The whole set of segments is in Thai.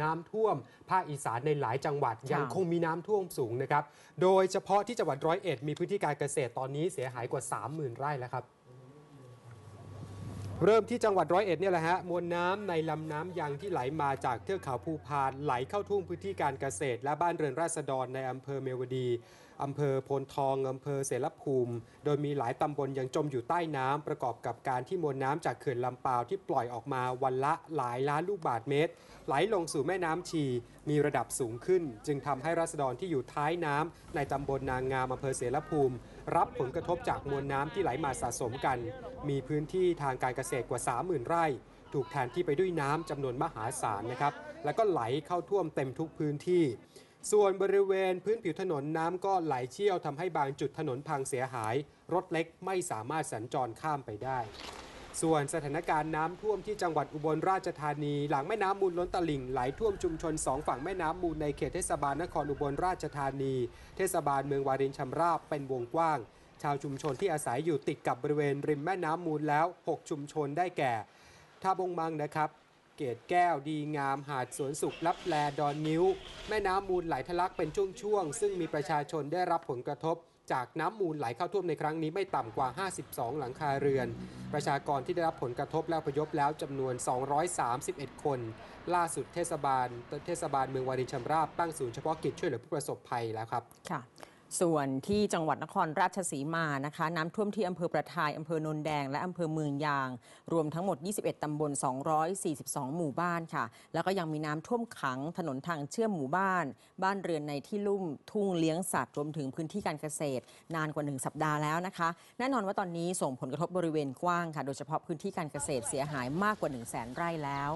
น้ำท่วม ภาคอีสานในหลายจังหวัดค่ะยังคงมีน้ำท่วมสูงนะครับ โดยเฉพาะที่จังหวัดร้อยเอ็ดมีพื้นที่การเกษตรตอนนี้เสียหายกว่า 30,000 ไร่แล้วครับ เริ่มที่จังหวัดร้อยเอ็ดเนี่ยแหละฮะมวลน้ำในลำน้ำยังที่ไหลมาจากเทือกเขาภูพานไหลเข้าท่วมพื้นที่การเกษตร และบ้านเรือนราษฎรในอำเภอเมวดี อำเภอโพนทองอำเภอเสรภูมิ โดยมีหลายตำบลยังจมอยู่ใต้น้ำประกอบกับการที่มวลน้ำจากเขื่อนลำปาวที่ปล่อยออกมาวันละหลายล้านลูกบาศก์เมตร ไหลลงสู่แม่น้ำชี มีระดับสูงขึ้น จึงทำให้ราษฎรที่อยู่ท้ายน้ำในตำบลนางงามอำเภอเสรภูมิ รับผลกระทบจากมวลน้ำที่ไหลมาสะสมกัน มีพื้นที่ทางการเกษตรกว่า 30,000 ไร่ถูกแทนที่ไปด้วยน้ำจำนวนมหาศาลนะครับ แล้วก็ไหลเข้าท่วมเต็มทุกพื้นที่ ส่วนบริเวณพื้นผิวถนนน้ำก็ไหลเชี่ยวทำให้บางจุดถนนพังเสียหาย รถเล็กไม่สามารถสัญจรข้ามไปได้ ส่วนสถานการณ์น้ำท่วมที่จังหวัดอุบลราชธานี หลังแม่น้ำมูลล้นตลิ่งไหลท่วมชุมชนสองฝั่งแม่น้ำมูลในเขตเทศบาลนครอุบลราชธานี เทศบาลเมืองวารินชำราบเป็นวงกว้าง ชาวชุมชนที่อาศัยอยู่ติดกับบริเวณริมแม่น้ำมูลแล้ว 6 ชุมชนได้แก่ท่าบงมังนะครับ เกตแก้วดีงาม หาดสวนสุขลับแลดอนนิ้ว แม่น้ำมูลไหลทะลักเป็นช่วงๆ ซึ่งมีประชาชนได้รับผลกระทบ จากน้ำมูลไหลเข้าท่วมในครั้งนี้ไม่ต่ำกว่า 52 หลังคาเรือน ประชากรที่ได้รับผลกระทบและอพยพแล้วจำนวน 231 คน ล่าสุดเทศบาลเทศบาลเมืองวารินชำราบตั้งศูนย์เฉพาะกิจช่วยเหลือผู้ประสบภัยแล้วครับค่ะ ส่วนที่จังหวัดนครราชสีมานะคะ น้ำท่วมที่อำเภอประทายอำเภอโนนแดง และอำเภอเมืองยาง รวมทั้งหมด 21 ตำบล 242 หมู่บ้านค่ะ แล้วก็ยังมีน้ำท่วมขังถนนทางเชื่อมหมู่บ้าน บ้านเรือนในที่ลุ่มทุ่งเลี้ยงสัตว์รวมถึงพื้นที่การเกษตร นานกว่า 1 สัปดาห์แล้วนะคะ แน่นอนว่าตอนนี้ส่งผลกระทบบริเวณกว้างค่ะ โดยเฉพาะพื้นที่การเกษตรเสียหายมากกว่า 1 0 0 0 0แสนไร่แล้ว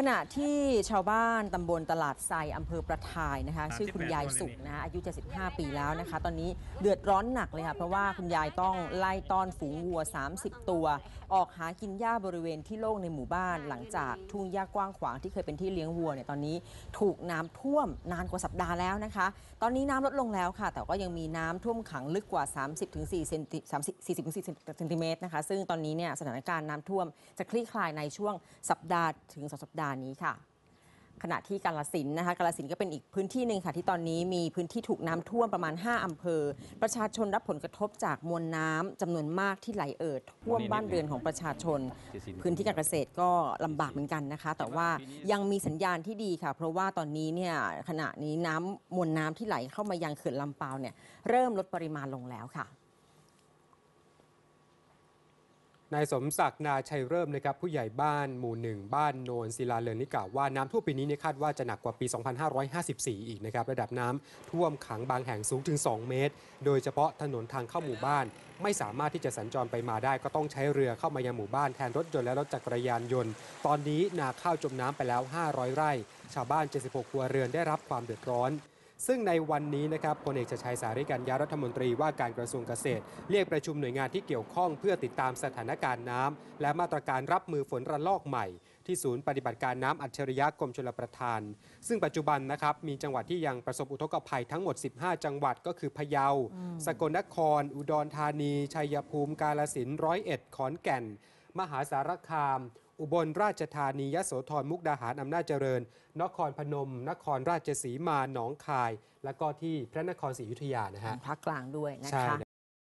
ขณะที่ชาวบ้านตำบลตลาดไซอำเภอประทายนะคะชื่อคุณยายสุขนะคะอายุ 75 ปีแล้วนะคะ ตอนนี้เดือดร้อนหนักเลยค่ะ เพราะว่าคุณยายต้องไล่ต้อนฝูงวัว 30 ตัว ออกหากินหญ้าบริเวณที่โล่งในหมู่บ้าน หลังจากทุ่งหญ้ากว้างขวางที่เคยเป็นที่เลี้ยงวัวเนี่ยตอนนี้ถูกน้ำท่วมนานกว่าสัปดาห์แล้วนะคะ ตอนนี้น้ำลดลงแล้วค่ะ แต่ก็ยังมีน้ำท่วมขังลึกกว่า 30-4เซนติ30 40-40เซนติเมตรนะคะซึ่งตอนนี้เนี่ยสถานการณ์น้ำท่วมจะคลี่คลายในช่วงสัปดาห์ถึงสองสัปดาห์นี้ค่ะ ขณะที่กาลสินธุ์นะคะกาลสินธุ์ก็เป็นอีกพื้นที่หนึ่งค่ะ ที่ตอนนี้มีพื้นที่ถูกน้ำท่วมประมาณ 5อำเภอ ประชาชนรับผลกระทบจากมวลน้ำจำนวนมากที่ไหลเอ่อท่วมบ้านเรือนของประชาชน พื้นที่การเกษตรก็ลำบากเหมือนกันนะคะ แต่ว่ายังมีสัญญาณที่ดีค่ะ เพราะว่าตอนนี้เนี่ยขณะนี้น้ำมวลน้ำที่ไหลเข้ามายังเขื่อนลำปาวเนี่ยเริ่มลดปริมาณลงแล้วค่ะ นายสมศักดิ์นาชัยเริ่มนะครับผู้ใหญ่บ้านหมู่หนึ่งบ้านโนนศิลาเลินนี่กล่าวว่าน้ำท่วมปีนี้เนี่ยคาดว่าจะหนักกว่าปี 2554 อีกนะครับระดับน้ำท่วมขังบางแห่งสูงถึง 2 เมตร โดยเฉพาะถนนทางเข้าหมู่บ้าน ไม่สามารถที่จะสัญจรไปมาได้ ก็ต้องใช้เรือเข้ามายังหมู่บ้านแทนรถยนต์และรถจักรยานยนต์ ตอนนี้นาข้าวจมน้ำไปแล้ว 500 ไร่ ชาวบ้าน 76 ครัวเรือนได้รับความเดือดร้อน ซึ่งในวันนี้นะครับพลเอกชัยสาริกัญญารัฐมนตรีว่าการกระทรวงเกษตร เรียกประชุมหน่วยงานที่เกี่ยวข้องเพื่อติดตามสถานการณ์น้ำและมาตรการรับมือฝนระลอกใหม่ ที่ศูนย์ปฏิบัติการน้ำอัจฉริยะกรมชลประทาน ซึ่งปัจจุบันนะครับมีจังหวัดที่ยังประสบอุทกภัยทั้งหมด 15 จังหวัดก็คือพะเยา สกลนคร อุดรธานี ชัยภูมิ กาฬสินธุ์ร้อยเอ็ด ขอนแก่น มหาสารคาม อุบลราชธานียโสธรมุกดาหารอำนาจเจริญ นครพนม นครราชสีมาหนองคาย และก็ที่พระนครศรีอยุธยานะฮะภาคกลางด้วยนะใช่คะ